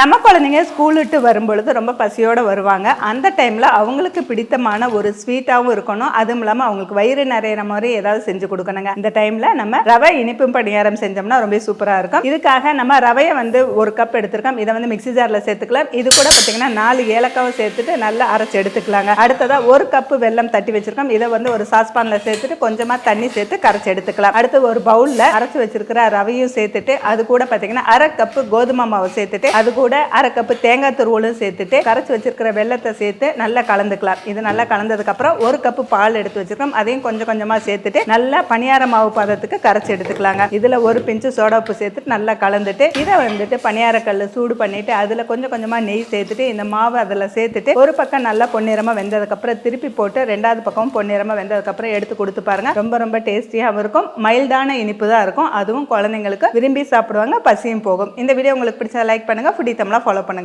நம்ம குழந்தைங்க ஸ்கூல் விட்டு வரும்பொழுது ரொம்ப பசியோடு வருவாங்க. அந்த டைமில் அவங்களுக்கு பிடித்தமான ஒரு ஸ்வீட்டாகவும் இருக்கணும். அதுவும் இல்லாமல் அவங்களுக்கு வயிறு நிறையிற மாதிரி ஏதாவது செஞ்சு கொடுக்கணுங்க. இந்த டைமில் நம்ம ரவை இனிப்பும் பணியாரம் செஞ்சோம்னா ரொம்ப சூப்பராக இருக்கும். இதுக்காக நம்ம ரவையை வந்து ஒரு கப் எடுத்திருக்கோம். இதை வந்து மிக்ஸி ஜாரில் சேர்த்துக்கலாம். இது கூட பார்த்தீங்கன்னா நாலு ஏலக்காவும் சேர்த்துட்டு நல்லா அரைச்சி எடுத்துக்கலாங்க. அடுத்ததாக ஒரு கப்பு வெல்லம் தட்டி வச்சிருக்கோம். இதை வந்து ஒரு சாஸ்பானில் சேர்த்துட்டு கொஞ்சமாக தண்ணி சேர்த்து கரைச்சி எடுத்துக்கலாம். அடுத்து ஒரு பவுலில் அரைச்சி வச்சிருக்கிற ரவையும் சேர்த்துட்டு அது கூட பார்த்தீங்கன்னா அரை கப்பு கோதுமை மாவு சேர்த்துட்டு அது கூட அரை கப்பு தேங்காய் துருவலும் சேர்த்துட்டு கரைச்சி வச்சிருக்கிற வெள்ளத்தை சேர்த்து நல்லா கலந்துக்கலாம். இது நல்லா கலந்ததுக்கப்புறம் ஒரு கப்பு பால் எடுத்து வச்சிருக்கோம். அதையும் கொஞ்சம் கொஞ்சமாக சேர்த்துட்டு நல்லா பணியார மாவு பதத்துக்கு கரைச்சி எடுத்துக்கலாங்க. இதில் ஒரு பிஞ்சு சோடா உப்பு சேர்த்துட்டு நல்லா கலந்துட்டு இதை வந்துட்டு பணியார கல்லு சூடு பண்ணிட்டு அதில் கொஞ்சம் கொஞ்சமாக நெய் சேர்த்துட்டு இந்த மாவு அதில் சேர்த்துட்டு ஒரு பக்கம் நல்லா பொன்னிறமாக வெந்ததுக்கப்புறம் திருப்பி போட்டு ரெண்டாவது பக்கம் பொன்னிறமாக வெந்ததுக்கப்புறம் எடுத்து கொடுத்து பாருங்க. ரொம்ப ரொம்ப டேஸ்டியாகவும் இருக்கும். மைல்டான இனிப்பு தான் இருக்கும். அதுவும் குழந்தைங்களுக்கு விரும்பி சாப்பிடுவாங்க பசியும் போகும். இந்த வீடியோ உங்களுக்கு பிடிச்சா லைக் பண்ணுங்க. ஃபுடி தமிழா ஃபாலோ பண்ணுங்க.